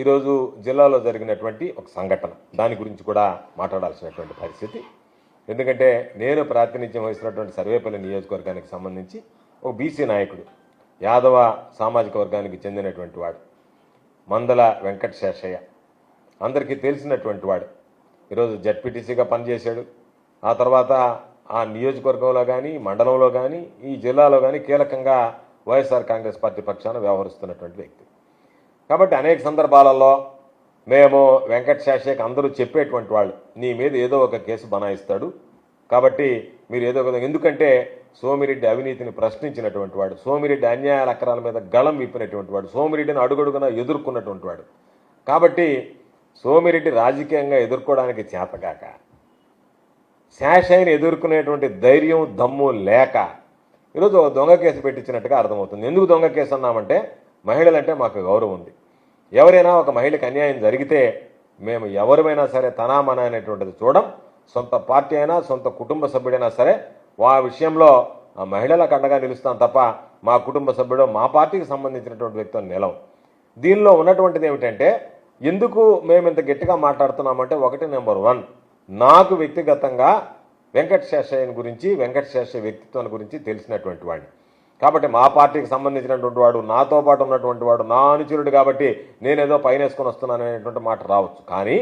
ఈరోజు జిల్లాలో జరిగినటువంటి ఒక సంఘటన. దాని గురించి కూడా మాట్లాడాల్సినటువంటి పరిస్థితి. ఎందుకంటే నేను ప్రాతినిధ్యం వహిస్తున్నటువంటి సర్వేపల్లి నియోజకవర్గానికి సంబంధించి ఒక బీసీ నాయకుడు యాదవ సామాజిక వర్గానికి చెందినటువంటి వాడు మందల వెంకట శేషయ్య అందరికీ తెలిసినటువంటి వాడు. ఈరోజు జడ్పీటీసీగా పనిచేశాడు. ఆ తర్వాత ఆ నియోజకవర్గంలో కానీ మండలంలో కానీ ఈ జిల్లాలో కానీ కీలకంగా వైఎస్ఆర్ కాంగ్రెస్ పార్టీ పక్షాన వ్యవహరిస్తున్నటువంటి వ్యక్తి. కాబట్టి అనేక సందర్భాలలో మేము వెంకట శాషయ్యకి అందరూ చెప్పేటువంటి వాళ్ళు నీ మీద ఏదో ఒక కేసు బనాయిస్తాడు. కాబట్టి మీరు ఏదో ఒక ఎందుకంటే సోమిరెడ్డి అవినీతిని ప్రశ్నించినటువంటి వాడు సోమిరెడ్డి అన్యాయాల అక్రాల మీద గళం విప్పినటువంటి వాడు సోమిరెడ్డిని అడుగడుగున ఎదుర్కొన్నటువంటి వాడు. కాబట్టి సోమిరెడ్డి రాజకీయంగా ఎదుర్కోవడానికి చేతగాక శాషయ్యని ఎదుర్కొనేటువంటి ధైర్యం దమ్ము లేక ఈరోజు దొంగ కేసు పెట్టించినట్టుగా అర్థమవుతుంది. ఎందుకు దొంగ కేసు అన్నామంటే మహిళలంటే మాకు గౌరవం ఉంది. ఎవరైనా ఒక మహిళకు అన్యాయం జరిగితే మేము ఎవరిమైనా సరే తనామన అనేటువంటిది చూడం సొంత పార్టీ అయినా సొంత కుటుంబ సభ్యుడైనా సరే ఆ విషయంలో ఆ మహిళలకు అండగా నిలుస్తాం తప్ప మా కుటుంబ సభ్యుడు మా పార్టీకి సంబంధించినటువంటి వ్యక్తులు నిలవం దీనిలో ఉన్నటువంటిది ఏమిటంటే ఎందుకు మేము ఇంత గట్టిగా మాట్లాడుతున్నామంటే ఒకటి నెంబర్ వన్ నాకు వ్యక్తిగతంగా వెంకట శేషయ్యని గురించి వెంకట శేషయ్య వ్యక్తిత్వం గురించి తెలిసినటువంటి వాడిని. కాబట్టి మా పార్టీకి సంబంధించినటువంటి వాడు నాతో పాటు ఉన్నటువంటి వాడు నా అనుచరుడు కాబట్టి నేనేదో పైన వేసుకొని వస్తున్నాను అనేటువంటి మాట రావచ్చు. కానీ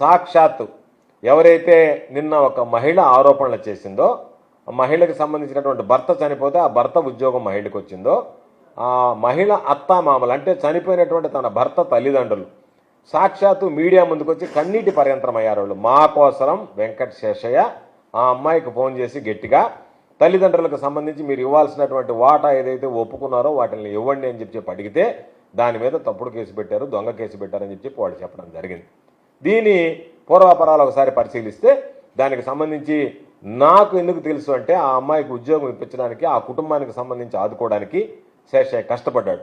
సాక్షాత్తు ఎవరైతే నిన్న ఒక మహిళ ఆరోపణలు చేసిందో మహిళకి సంబంధించినటువంటి భర్త చనిపోతే ఆ భర్త ఉద్యోగం మహిళకు వచ్చిందో ఆ మహిళ అత్తామామలు అంటే చనిపోయినటువంటి తన భర్త తల్లిదండ్రులు సాక్షాత్తు మీడియా ముందుకు వచ్చి కన్నీటి పర్యంతరం అయ్యారు వాళ్ళు మా కోసరం వెంకట శేషయ్య ఆ అమ్మాయికి ఫోన్ చేసి గట్టిగా తల్లిదండ్రులకు సంబంధించి మీరు ఇవ్వాల్సినటువంటి వాటా ఏదైతే ఒప్పుకున్నారో వాటిని ఇవ్వండి అని చెప్పి అడిగితే దాని మీద తప్పుడు కేసు పెట్టారు దొంగ కేసు పెట్టారని చెప్పి చెప్పి వాళ్ళు చెప్పడం జరిగింది. దీని పూర్వాపరాలు ఒకసారి పరిశీలిస్తే దానికి సంబంధించి నాకు ఎందుకు తెలుసు అంటే ఆ అమ్మాయికి ఉద్యోగం ఇప్పించడానికి ఆ కుటుంబానికి సంబంధించి ఆదుకోవడానికి శేషయ్య కష్టపడ్డాడు.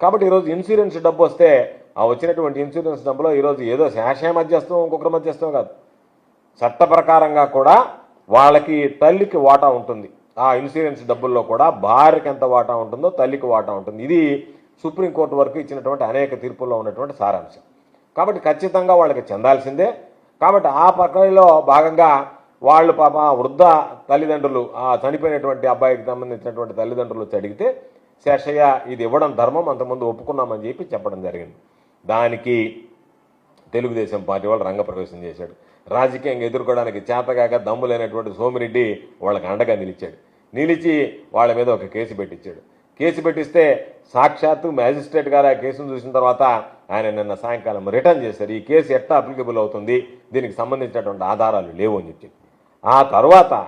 కాబట్టి ఈరోజు ఇన్సూరెన్స్ డబ్బు వస్తే ఆ వచ్చినటువంటి ఇన్సూరెన్స్ డబ్బులో ఈరోజు ఏదో శేషయ్య మధ్యస్థం ఇంకొకరి మధ్యస్థం కాదు. చట్ట ప్రకారంగా కూడా వాళ్ళకి తల్లికి వాటా ఉంటుంది. ఆ ఇన్సూరెన్స్ డబ్బుల్లో కూడా భార్యకి ఎంత వాటా ఉంటుందో తల్లికి వాటా ఉంటుంది. ఇది సుప్రీంకోర్టు వరకు ఇచ్చినటువంటి అనేక తీర్పుల్లో ఉన్నటువంటి సారాంశం. కాబట్టి ఖచ్చితంగా వాళ్ళకి చెందాల్సిందే. కాబట్టి ఆ ప్రక్రియలో భాగంగా వాళ్ళు పాప వృద్ధ తల్లిదండ్రులు ఆ చనిపోయినటువంటి అబ్బాయికి సంబంధించినటువంటి తల్లిదండ్రులు వచ్చి అడిగితే శేషయ్య ఇది ఇవ్వడం ధర్మం అంతకుముందు ఒప్పుకున్నామని చెప్పి చెప్పడం జరిగింది. దానికి తెలుగుదేశం పార్టీ వాళ్ళు రంగప్రవేశం చేశాడు. రాజకీయంగా ఎదుర్కోవడానికి చేతగాక దమ్ము లేనటువంటి సోమిరెడ్డి వాళ్ళకి అండగా నిలిచాడు. నిలిచి వాళ్ళ మీద ఒక కేసు పెట్టించాడు. కేసు పెట్టిస్తే సాక్షాత్తు మ్యాజిస్ట్రేట్ గారు ఆ కేసును చూసిన తర్వాత ఆయన నిన్న సాయంకాలం రిటర్న్ చేశారు. ఈ కేసు ఎట్లా అప్లికబుల్ అవుతుంది? దీనికి సంబంధించినటువంటి ఆధారాలు లేవు అని చెప్పి. ఆ తర్వాత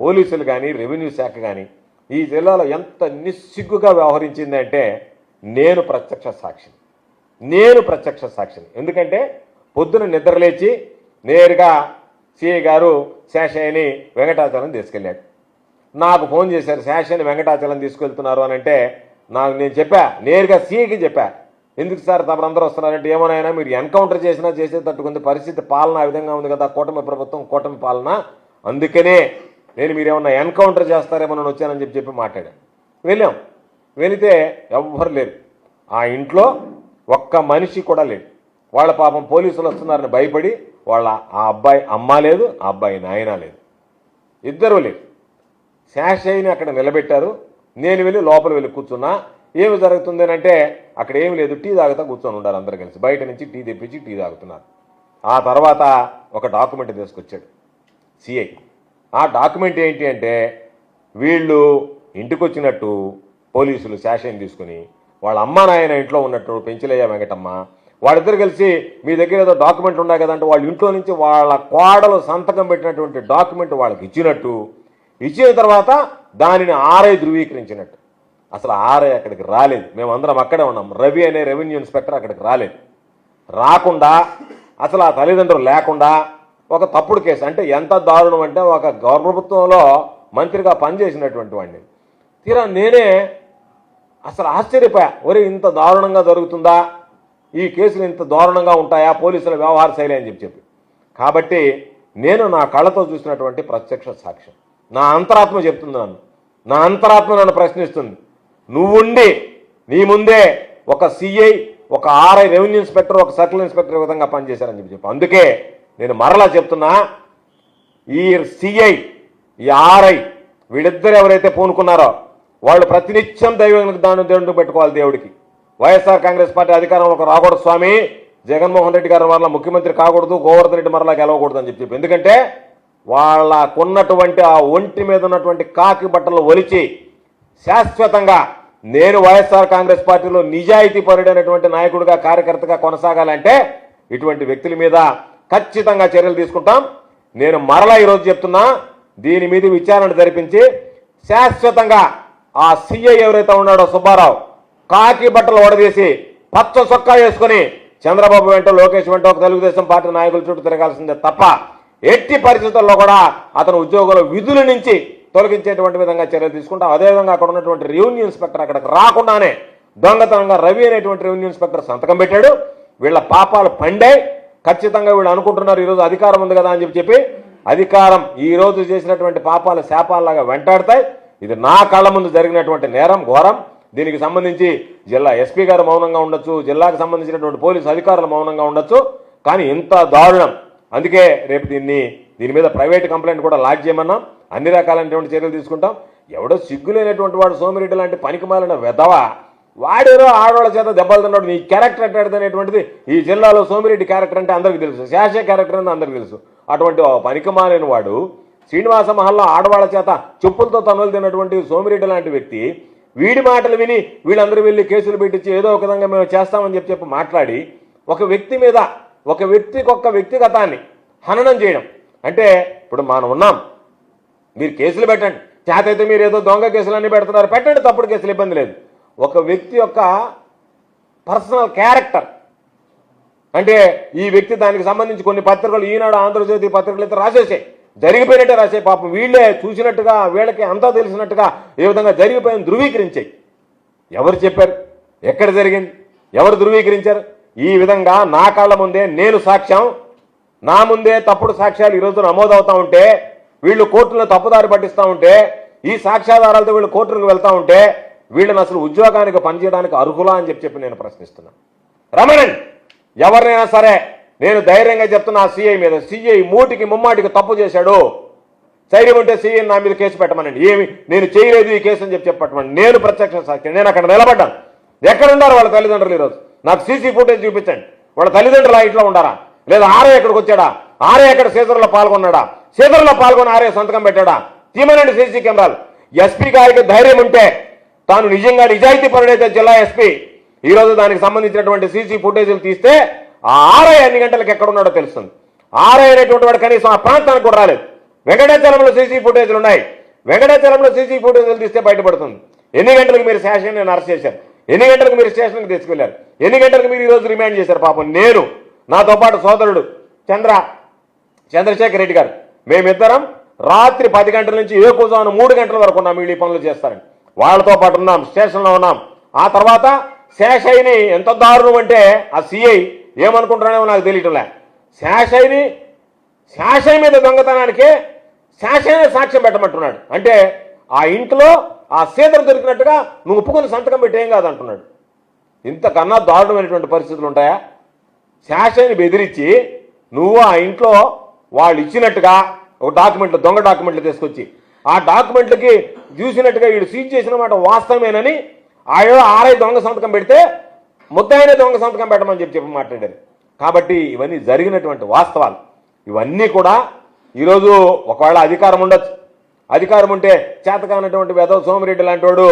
పోలీసులు కానీ రెవెన్యూ శాఖ కానీ ఈ జిల్లాలో ఎంత నిస్సిగ్గుగా వ్యవహరించిందంటే నేను ప్రత్యక్ష సాక్షిని. నేను ప్రత్యక్ష సాక్షిని. ఎందుకంటే పొద్దున నిద్రలేచి నేరుగా సిఐ గారు శేషయ్యని వెంకటాచలం తీసుకెళ్ళాడు నాకు ఫోన్ చేశారు శేషయ్యని వెంకటాచలం తీసుకెళ్తున్నారు అని అంటే నాకు నేను చెప్పా నేరుగా సీఏకి చెప్పా. ఎందుకు సార్ తమరందరూ వస్తున్నారంటే ఏమోనైనా మీరు ఎన్కౌంటర్ చేసినా చేసే తట్టుకుంది పరిస్థితి పాలన ఆ విధంగా ఉంది కదా కూటమి ప్రభుత్వం కూటమి పాలన. అందుకనే నేను మీరేమన్నా ఎన్కౌంటర్ చేస్తారేమో నేను వచ్చానని చెప్పి చెప్పి మాట్లాడాను. వెళ్ళాం. వెళితే ఎవ్వరు లేరు. ఆ ఇంట్లో ఒక్క మనిషి కూడా లేడు వాళ్ళ పాపం పోలీసులు వస్తున్నారని భయపడి వాళ్ళ ఆ అబ్బాయి అమ్మ లేదు ఆ అబ్బాయి నాయన లేదు. ఇద్దరు లేదు. శాషయ్యని అక్కడ నిలబెట్టారు. నేను వెళ్ళి లోపల వెళ్ళి కూర్చున్నా. ఏమి జరుగుతుంది అంటే అక్కడ ఏమి లేదు. టీ తాగుతా కూర్చొని ఉండాలి అందరు కలిసి. బయట నుంచి టీ తెప్పించి టీ తాగుతున్నారు. ఆ తర్వాత ఒక డాక్యుమెంట్ తీసుకొచ్చాడు సిఐ. ఆ డాక్యుమెంట్ ఏంటి అంటే వీళ్ళు ఇంటికి వచ్చినట్టు పోలీసులు శాషన్ తీసుకుని వాళ్ళ అమ్మ నాయన ఇంట్లో ఉన్నట్టు పెంచిలయ్య వెంకటమ్మ వాళ్ళిద్దరు కలిసి మీ దగ్గర ఏదో డాక్యుమెంట్ ఉన్నాయి కదంటే వాళ్ళ ఇంట్లో నుంచి వాళ్ళ కోడలు సంతకం పెట్టినటువంటి డాక్యుమెంట్ వాళ్ళకి ఇచ్చినట్టు ఇచ్చిన తర్వాత దానిని ఆర్ఐ ధృవీకరించినట్టు. అసలు ఆర్ఐ అక్కడికి రాలేదు. మేమందరం అక్కడే ఉన్నాం. రవి అనే రెవెన్యూ ఇన్స్పెక్టర్ అక్కడికి రాలేదు. రాకుండా అసలు ఆ తల్లిదండ్రులు లేకుండా ఒక తప్పుడు కేసు అంటే ఎంత దారుణం అంటే ఒక గౌరవప్రభుత్వంలో మంత్రిగా పనిచేసినటువంటి వాడిని. తీరా నేనే అసలు ఆశ్చర్యపోయా. ఒరే ఇంత దారుణంగా జరుగుతుందా? ఈ కేసులు ఇంత దారుణంగా ఉంటాయా? పోలీసుల వ్యవహార శైలి అని చెప్పి చెప్పి. కాబట్టి నేను నా కళ్ళతో చూసినటువంటి ప్రత్యక్ష సాక్ష్యం. నా అంతరాత్మ చెప్తుంది నన్ను. నా అంతరాత్మ నన్ను ప్రశ్నిస్తుంది. నువ్వుండి నీ ముందే ఒక సిఐ ఒక ఆర్ఐ రెవెన్యూ ఇన్స్పెక్టర్ ఒక సర్కిల్ ఇన్స్పెక్టర్ విధంగా పనిచేశారని చెప్పి చెప్పి. అందుకే నేను మరలా చెప్తున్నా ఈ సిఐ ఈ ఆర్ఐ వీళ్ళిద్దరు ఎవరైతే పూనుకున్నారో వాళ్ళు ప్రతినిత్యం దైవం దాని దేవుడిని పెట్టుకోవాలి దేవుడికి. వైఎస్ఆర్ కాంగ్రెస్ పార్టీ అధికారంలోకి రాకూడదు స్వామి. జగన్మోహన్ రెడ్డి గారు మరలా ముఖ్యమంత్రి కాకూడదు గోవర్ధన్ రెడ్డి మరలా గెలవకూడదు అని చెప్పి. ఎందుకంటే వాళ్ళకున్నటువంటి ఆ ఒంటి మీద ఉన్నటువంటి కాకి బట్టలు ఒలిచి శాశ్వతంగా నేను వైఎస్ఆర్ కాంగ్రెస్ పార్టీలో నిజాయితీ పరుడైనటువంటి నాయకుడిగా కార్యకర్తగా కొనసాగాలంటే ఇటువంటి వ్యక్తుల మీద ఖచ్చితంగా చర్యలు తీసుకుంటాం. నేను మరలా ఈరోజు చెప్తున్నా దీని మీద విచారణ జరిపించి శాశ్వతంగా ఆ సీఐ ఎవరైతే ఉన్నాడో సుబ్బారావు కాకి బట్టలు ఓడదీసి పచ్చ సొక్కా వేసుకుని చంద్రబాబు వెంట లోకేష్ వెంట ఒక తెలుగుదేశం పార్టీ నాయకుల చుట్టూ తిరగాల్సిందే తప్ప ఎట్టి పరిస్థితుల్లో కూడా అతను ఉద్యోగుల విధుల నుంచి తొలగించేటువంటి విధంగా చర్యలు తీసుకుంటాం. అదేవిధంగా అక్కడ ఉన్నటువంటి రెవెన్యూ ఇన్స్పెక్టర్ అక్కడికి రాకుండానే దొంగతనంగా రవి అనేటువంటి రెవెన్యూ ఇన్స్పెక్టర్ సంతకం పెట్టాడు. వీళ్ళ పాపాలు పండే ఖచ్చితంగా వీళ్ళు అనుకుంటున్నారు ఈరోజు అధికారం ఉంది కదా అని చెప్పి చెప్పి అధికారం ఈ రోజు చేసినటువంటి పాపాలు శాపాలలాగా వెంటాడతాయి. ఇది నా కళ్ళ ముందు జరిగినటువంటి నేరం ఘోరం. దీనికి సంబంధించి జిల్లా ఎస్పీ గారు మౌనంగా ఉండొచ్చు జిల్లాకు సంబంధించినటువంటి పోలీసు అధికారులు మౌనంగా ఉండొచ్చు. కానీ ఇంత దారుణం. అందుకే రేపు దీన్ని దీని మీద ప్రైవేట్ కంప్లైంట్ కూడా లాడ్జ్ చేయమన్నాం. అన్ని రకాలైనటువంటి చర్యలు తీసుకుంటాం. ఎవడో సిగ్గులేనటువంటి వాడు సోమిరెడ్డి లాంటి పనికిమాలిన వెధవ. వాడేరో ఆడవాళ్ళ చేత దెబ్బలు తిన్నాడు. నీ క్యారెక్టర్ ఎట్టాడు అనేటువంటిది ఈ జిల్లాలో సోమిరెడ్డి క్యారెక్టర్ అంటే అందరికీ తెలుసు. శాసే క్యారెక్టర్ అంటే అందరికీ తెలుసు. అటువంటి ఓ పనికిమాలిన వాడు శ్రీనివాస మహల్లో ఆడవాళ్ళ చేత చెప్పులతో తనులు తిన్నటువంటి సోమిరెడ్డి లాంటి వ్యక్తి వీడి మాటలు విని వీళ్ళందరూ వెళ్ళి కేసులు పెట్టించి ఏదో ఒక విధంగా మేము చేస్తామని చెప్పి చెప్పి మాట్లాడి ఒక వ్యక్తి మీద ఒక వ్యక్తికి వ్యక్తిగతాన్ని హననం చేయడం. అంటే ఇప్పుడు మనం ఉన్నాం. మీరు కేసులు పెట్టండి. చేతైతే మీరు ఏదో దొంగ కేసులు అన్నీ పెడుతున్నారు. పెట్టండి తప్పుడు కేసులు ఇబ్బంది లేదు. ఒక వ్యక్తి యొక్క పర్సనల్ క్యారెక్టర్. అంటే ఈ వ్యక్తి దానికి సంబంధించి కొన్ని పత్రికలు ఈనాడు ఆంధ్రజ్యోతి పత్రికలు అయితే రాసేసాయి. జరిగిపోయినట్టే రాసే పాపం వీళ్ళే చూసినట్టుగా వీళ్ళకి అంతా తెలిసినట్టుగా ఏ విధంగా జరిగిపోయింది ధృవీకరించాయి. ఎవరు చెప్పారు? ఎక్కడ జరిగింది? ఎవరు ధృవీకరించారు? ఈ విధంగా నా కాళ్ళ ముందే నేను సాక్ష్యం నా ముందే తప్పుడు సాక్ష్యాలు ఈరోజు నమోదవుతా ఉంటే వీళ్ళు కోర్టులను తప్పుదారి పట్టిస్తూ ఉంటే ఈ సాక్ష్యాధారాలతో వీళ్ళు కోర్టులకు వెళ్తా ఉంటే వీళ్ళని అసలు ఉద్యోగానికి పనిచేయడానికి అర్హులా అని చెప్పి చెప్పి నేను ప్రశ్నిస్తున్నాను రమణన్ ఎవరినైనా సరే నేను ధైర్యంగా చెప్తున్నా ఆ సిఐ మీద. సిఐ మూటికి ముమ్మాటికి తప్పు చేశాడు. ధైర్యం ఉంటే సీఎం నా మీద కేసు పెట్టమనండి. ఏమి? నేను చేయలేదు ఈ కేసు అని చెప్పి చెప్పమని నేను ప్రత్యక్ష సాక్షి. నేను అక్కడ నిలబడ్డాను. ఎక్కడ ఉన్నారు వాళ్ళ తల్లిదండ్రులు ఈరోజు? నాకు సీసీ ఫుటేజ్ చూపించండి. వాళ్ళ తల్లిదండ్రులు ఆ ఇంట్లో ఉండారా? లేదా ఆరే ఎక్కడికి వచ్చాడా? ఆరే ఎక్కడ సీజర్లో పాల్గొన్నాడా? సీజర్లో పాల్గొని ఆరే సంతకం పెట్టాడా? తీమనండి సీసీ కెమెరాలు. ఎస్పీ గారికి ధైర్యం ఉంటే తాను నిజంగా నిజాయితీ పరుడైతే జిల్లా ఎస్పీ. ఈ రోజు దానికి సంబంధించినటువంటి సీసీ ఫుటేజీలు తీస్తే ఆ ఆర్ఐ ఎన్ని గంటలకు ఎక్కడ ఉన్నాడో తెలుస్తుంది. ఆర్ఐ అనేటువంటి వాడు కనీసం ఆ ప్రాంతానికి కూడా రాలేదు. వెంకటాచలంలో సీసీ ఫుటేజ్లు ఉన్నాయి. వెంకటాచలంలో సీసీ ఫుటేజ్లు తీస్తే బయటపడుతుంది. ఎన్ని గంటలకు మీరు స్టేషన్ నేను అరెస్ట్ చేశారు ఎన్ని గంటలకు మీరు స్టేషన్కి తీసుకెళ్ళారు? ఎన్ని గంటలకు మీరు ఈ రోజు రిమాండ్ చేశారు? పాపం నేను నాతో పాటు సోదరుడు చంద్ర చంద్రశేఖర్ రెడ్డి గారు. మేమిద్దరం రాత్రి పది గంటల నుంచి ఏ ఏకుజాను మూడు గంటల వరకు ఉన్నాం వీళ్ళు ఈ పనులు చేస్తారని. వాళ్ళతో పాటు ఉన్నాం స్టేషన్లో ఉన్నాం. ఆ తర్వాత శేషయ్యని ఎంత దారుణం అంటే ఆ సిఐ ఏమనుకుంటున్నామో నాకు తెలియటంలే. శాషయ్యని శాషయ్య మీద దొంగతనానికి శాషయ్య సాక్ష్యం పెట్టమంటున్నాడు. అంటే ఆ ఇంట్లో ఆ సీతను దొరికినట్టుగా నువ్వు ఒప్పుకొని సంతకం పెట్టేం కాదంటున్నాడు. ఇంతకన్నా దారుణమైనటువంటి పరిస్థితులు ఉంటాయా? శాషయ్యని బెదిరించి నువ్వు ఆ ఇంట్లో వాళ్ళు ఇచ్చినట్టుగా ఒక డాక్యుమెంట్లు దొంగ డాక్యుమెంట్లు తీసుకొచ్చి ఆ డాక్యుమెంట్లకి చూసినట్టుగా వీడు సీజ్ చేసిన మాట వాస్తవమేనని ఆయన ఆర్ఐ దొంగ సంతకం పెడితే ముద్దాయిన దొంగ సంతకం పెట్టమని చెప్పి చెప్పి మాట్లాడారు. కాబట్టి ఇవన్నీ జరిగినటువంటి వాస్తవాలు. ఇవన్నీ కూడా ఈరోజు ఒకవేళ అధికారం ఉండొచ్చు. అధికారం ఉంటే చేతకానటువంటి వేదవ సోమిరెడ్డి లాంటి వాడు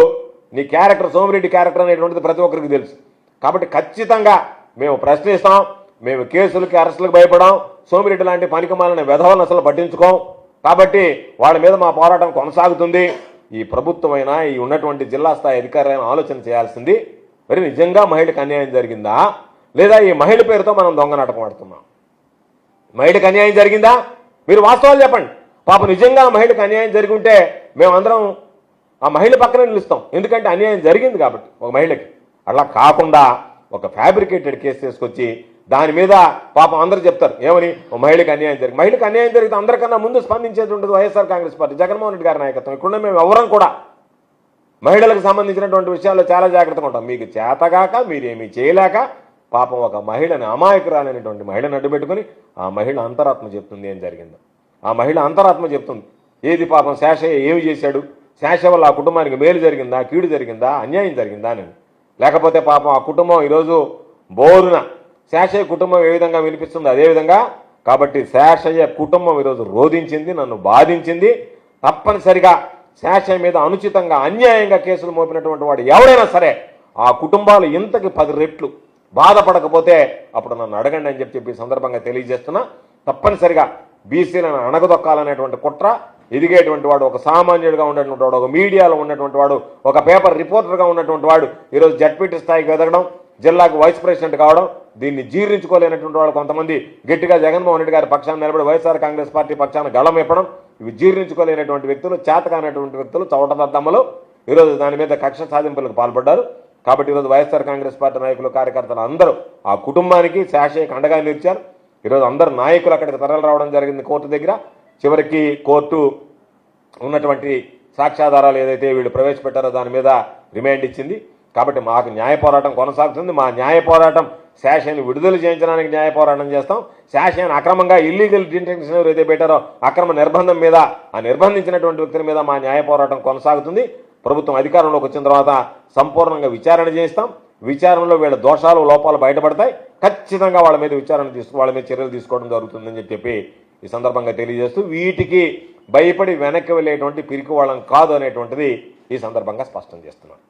నీ క్యారెక్టర్ సోమిరెడ్డి క్యారెక్టర్ అనేటువంటిది ప్రతి ఒక్కరికి తెలుసు. కాబట్టి ఖచ్చితంగా మేము ప్రశ్నిస్తాం మేము కేసులకి అరెస్టులకు భయపడాం సోమిరెడ్డి లాంటి పనికిమాలని వెధవలను అసలు పట్టించుకోం. కాబట్టి వాళ్ళ మీద మా పోరాటం కొనసాగుతుంది. ఈ ప్రభుత్వమైనా ఈ ఉన్నటువంటి జిల్లా స్థాయి అధికారులైనా ఆలోచన చేయాల్సింది మరి నిజంగా మహిళకు అన్యాయం జరిగిందా? లేదా ఈ మహిళ పేరుతో మనం దొంగ నాటకం ఆడుతున్నాం? మహిళకు అన్యాయం జరిగిందా? మీరు వాస్తవాలు చెప్పండి. పాప నిజంగా మహిళకు అన్యాయం జరిగి ఉంటే మేమందరం ఆ మహిళ పక్కనే నిలుస్తాం. ఎందుకంటే అన్యాయం జరిగింది కాబట్టి ఒక మహిళకి. అలా కాకుండా ఒక ఫ్యాబ్రికేటెడ్ కేసు తీసుకొచ్చి దాని మీద పాపం అందరూ చెప్తారు. ఏమని? మహిళకు అన్యాయం జరిగింది మహిళకు అన్యాయం జరిగితే అందరికన్నా ముందు స్పందించేది ఉండదు వైఎస్ఆర్ కాంగ్రెస్ పార్టీ. జగన్మోహన్ రెడ్డి గారి నాయకత్వం. ఇక్కడ మేము ఎవరం కూడా మహిళలకు సంబంధించినటువంటి విషయాల్లో చాలా జాగ్రత్తగా ఉంటాం. మీకు చేతగాక మీరేమీ చేయలేక పాపం ఒక మహిళని అమాయకురాలైనటువంటి మహిళను అడ్డుపెట్టుకుని ఆ మహిళ అంతరాత్మ చెప్తుంది ఏం జరిగిందో. ఆ మహిళ అంతరాత్మ చెప్తుంది. ఏది పాపం శేషయ్య ఏమి చేశాడు? శేష వల్ల ఆ కుటుంబానికి మేలు జరిగిందా? కీడు జరిగిందా? అన్యాయం జరిగిందా అని. లేకపోతే పాపం ఆ కుటుంబం ఈరోజు బోరున. శేషయ్య కుటుంబం ఏ విధంగా వినిపిస్తుందో అదే విధంగా కాబట్టి శేషయ్య కుటుంబం ఈరోజు రోధించింది నన్ను బాధించింది. తప్పనిసరిగా శేషయ్య మీద అనుచితంగా అన్యాయంగా కేసులు మోపినటువంటి వాడు ఎవరైనా సరే ఆ కుటుంబాలు ఇంతకి పది రెట్లు బాధపడకపోతే అప్పుడు నన్ను అడగండి అని చెప్పి చెప్పి సందర్భంగా తెలియజేస్తున్నా. తప్పనిసరిగా బీసీలను అణగదొక్కాలనేటువంటి కుట్ర ఎదిగేటువంటి వాడు ఒక సామాన్యుడిగా ఉన్నటువంటి వాడు ఒక మీడియాలో ఉన్నటువంటి వాడు ఒక పేపర్ రిపోర్టర్గా ఉన్నటువంటి వాడు ఈరోజు జడ్పీటీ స్థాయికి ఎదగడం జిల్లాకు వైస్ ప్రెసిడెంట్ కావడం దీన్ని జీర్ణించుకోలేనటువంటి వాళ్ళు కొంతమంది గట్టిగా జగన్మోహన్ రెడ్డి గారి పక్షాన్ని నిలబడి వైఎస్ఆర్ కాంగ్రెస్ పార్టీ పక్షాన్ని గళం ఇప్పడం ఇవి జీర్ణించుకోలేనటువంటి వ్యక్తులు చేతకానటువంటి వ్యక్తులు చవటదద్దమ్మలు ఈరోజు దాని మీద కక్ష సాధింపులకు పాల్పడ్డారు. కాబట్టి ఈరోజు వైఎస్ఆర్ కాంగ్రెస్ పార్టీ నాయకులు కార్యకర్తలు అందరూ ఆ కుటుంబానికి శాషయ్యకు అండగా నిలిచారు. ఈరోజు అందరు నాయకులు అక్కడికి తరలి రావడం జరిగింది కోర్టు దగ్గర. చివరికి కోర్టు ఉన్నటువంటి సాక్ష్యాధారాలు ఏదైతే వీళ్ళు ప్రవేశపెట్టారో దాని మీద రిమాండ్ ఇచ్చింది. కాబట్టి మాకు న్యాయ పోరాటం కొనసాగుతుంది. మా న్యాయ పోరాటం శాషని విడుదల చేయించడానికి న్యాయ పోరాటం చేస్తాం. శాషన్ అక్రమంగా ఇల్లీగల్ డిటెన్షన్ ఎవరైతే పెట్టారో అక్రమ నిర్బంధం మీద ఆ నిర్బంధించినటువంటి వ్యక్తుల మీద మా న్యాయ పోరాటం కొనసాగుతుంది. ప్రభుత్వం అధికారంలోకి వచ్చిన తర్వాత సంపూర్ణంగా విచారణ చేస్తాం విచారణలో వీళ్ళ దోషాలు లోపాలు బయటపడతాయి. ఖచ్చితంగా వాళ్ళ మీద విచారణ తీసుకు వాళ్ళ మీద చర్యలు తీసుకోవడం జరుగుతుందని చెప్పి ఈ సందర్భంగా తెలియజేస్తూ వీటికి భయపడి వెనక్కి వెళ్ళేటువంటి పిరికి వాళ్ళం కాదు అనేటువంటిది ఈ సందర్భంగా స్పష్టం చేస్తున్నాను